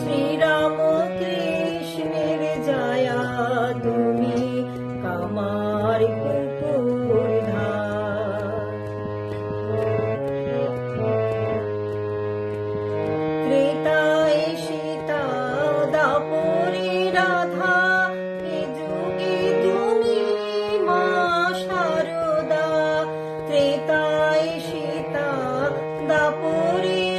শ্রীরাম কৃষ্ণের জয়া তুমি কামার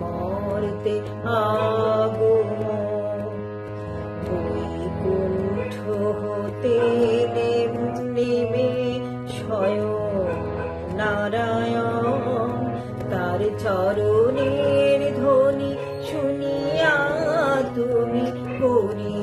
মর্তে আগমন। বৈকুণ্ঠ হতে নেম স্বয়ং নারায়ণ তার চরণের ধ্বনি শুনিয়া তুমি করিলে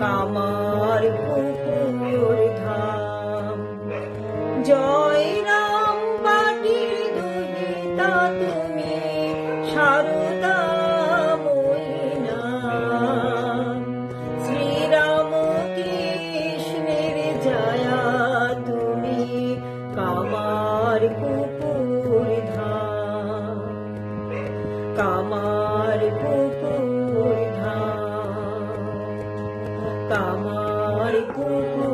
কামার পুকুর ধাম। জয় রাম বাটি দুহিতা তুমি কৃষ্ণের তুমি কামার পুকুর ধাম। কামার Hare Krishna.